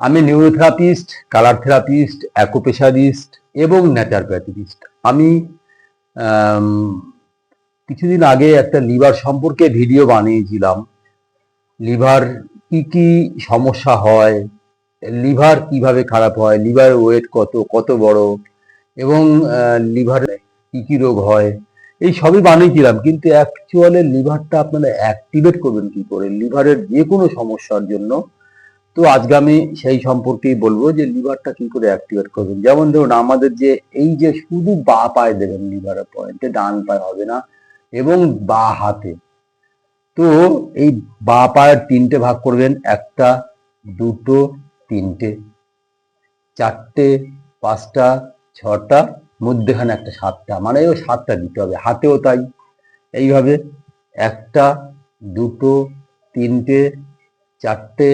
আমি নিউরোথেরাপিস্ট colour therapist অ্যাকোপেশারিস্ট এবং ন্যাচারপ্যাথিস্ট আমি কিছুদিন আগে একটা লিভার সম্পর্কে ভিডিও বানিয়েছিলাম। লিভার কি কি সমস্যা হয়, লিভার কীভাবে খারাপ হয় লিভার ওয়েট কত কত বড় এবং লিভার কি কি রোগ হয়, এই সবই বানিয়েছিলাম। কিন্তু অ্যাকচুয়ালি লিভারটা আপনারা অ্যাক্টিভেট করবেন কি করে? লিভারের যে কোনো সমস্যার জন্য তো আজকে আমি সেই সম্পর্কেই বলব যে লিভারটা কি করে অ্যাক্টিভেট করবেন। যেমন ধরুন আমাদের যে এই যে শুধু বা পায়ে দেবেন লিভারের পয়েন্টে ডান পায়ে হবে না, এবং বা হাতে। তো এই বা পায়ের তিনটে ভাগ করবেন, একটা, দুটো, তিনটে, চারটে, পাঁচটা, ছটা, মধ্যেখানে একটা সাতটা। মানে ওই সাতটা দিতে হবে, হাতেও তাই। এইভাবে একটা, দুটো, তিনটে, চারটে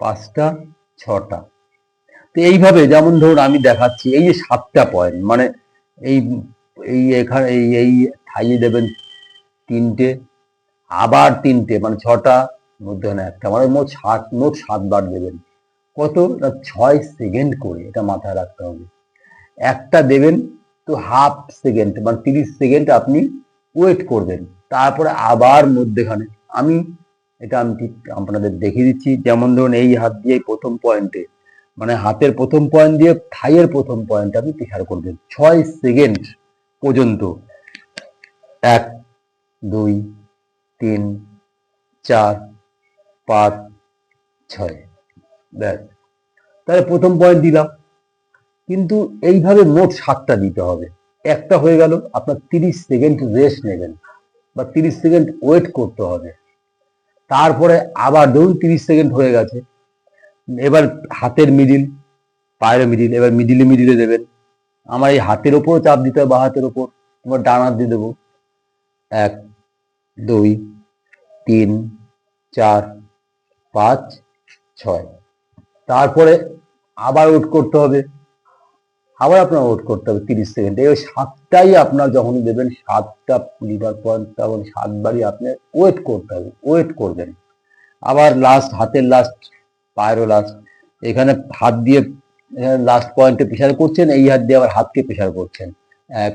পাঁচটা, ছটা। তো এইভাবে যেমন ধরুন আমি দেখাচ্ছি, এই যে সাতটা পয়েন্ট মানে এই এই এখানে, এই এই থাইয়ে দেবেন তিনটে, আবার তিনটে মানে ছটা, মধ্যখানে একটা মানে মোট সাত, মোট সাতবার দেবেন। কত? না, ছয় সেকেন্ড করে, এটা মাথায় রাখতে হবে। একটা দেবেন তো হাফ সেকেন্ড মানে তিরিশ সেকেন্ড আপনি ওয়েট করবেন। তারপরে আবার মধ্যেখানে, আমি এটা আমি ঠিক আপনাদের দেখিয়ে দিচ্ছি। যেমন ধরুন এই হাত দিয়ে প্রথম পয়েন্টে মানে হাতের প্রথম পয়েন্ট দিয়ে থাইয়ের প্রথম পয়েন্ট আপনি প্রেশার করবেন। ছয় সেকেন্ড পর্যন্ত। এক, দুই, তিন, চার, পাঁচ, ছয়। ব্যাস। তাহলে প্রথম পয়েন্ট দিলাম। কিন্তু এইভাবে মোট সাতটা দিতে হবে। একটা হয়ে গেল, আপনার তিরিশ সেকেন্ড রেস্ট নেবেন বা তিরিশ সেকেন্ড ওয়েট করতে হবে। তারপরে আবার ধরুন তিরিশ সেকেন্ড হয়ে গেছে। এবার হাতের মিডিল পায়ের মিডিল এবার মিডিলে মিডিলে দেবেন। আমার এই হাতের ওপরও চাপ দিতে হবে, বা হাতের ওপর। এবার ডান হাত দিয়ে দেবো। এক, দুই, তিন, চার, পাঁচ, ছয়। তারপরে আবার ওয়েট করতে হবে। আবার আপনার ওয়েট করতে হবে তিরিশ সেকেন্ড এই সাতটাই আপনার যখন দেবেন, সাতটা লিভার পয়েন্ট তখন সাতবারই আপনি ওয়েট করতে হবে ওয়েট করবেন। আবার লাস্ট হাতের লাস্ট পায়েরও লাস্ট এখানে হাত দিয়ে লাস্ট পয়েন্টে প্রেশার করছেন, এই হাত দিয়ে আবার হাতকে প্রেশার করছেন। এক,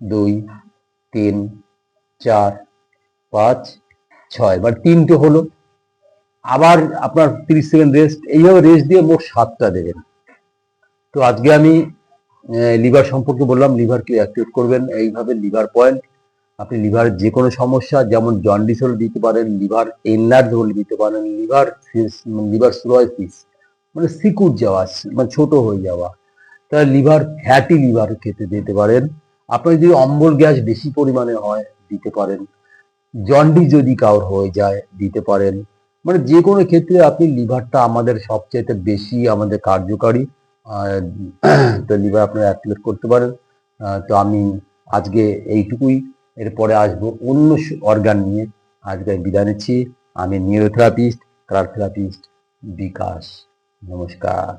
দুই, তিন, চার, পাঁচ, ছয়, এবার তিনটে হলো। আবার আপনার তিরিশ সেকেন্ড রেস্ট এইভাবে রেস্ট দিয়ে মোট সাতটা দেবেন। তো আজকে আমি লিভার সম্পর্কে বললাম, লিভারকে অ্যাক্টিভেট করবেন, এইভাবে লিভার পয়েন্ট আপনি লিভার যে কোনো সমস্যা, যেমন জন্ডিস হলে দিতে পারেন, লিভার এনলার্জ হলে দিতে পারেন, লিভার লিভার সিরোসিস মানে সিকুট যাওয়া মানে ছোট হয়ে যাওয়া, তাহলে লিভার ফ্যাটি লিভার খেতে দিতে পারেন। আপনার যদি অম্বল গ্যাস বেশি পরিমাণে হয়, দিতে পারেন। জন্ডিস যদি কারোর হয়ে যায়, দিতে পারেন। মানে যে কোনো ক্ষেত্রে আপনি লিভারটা আমাদের সবচেয়ে বেশি আমাদের কার্যকারী। আহ, তো লিভার আপনারা অ্যাক্টিভেট করতে পারেন। তো আমি আজকে এইটুকুই। এরপরে আসব অন্য অর্গান নিয়ে। আজকে আমি বিদায় নিচ্ছি। আমি নিউরোথেরাপিস্ট কালার থেরাপিস্ট বিকাশ। নমস্কার।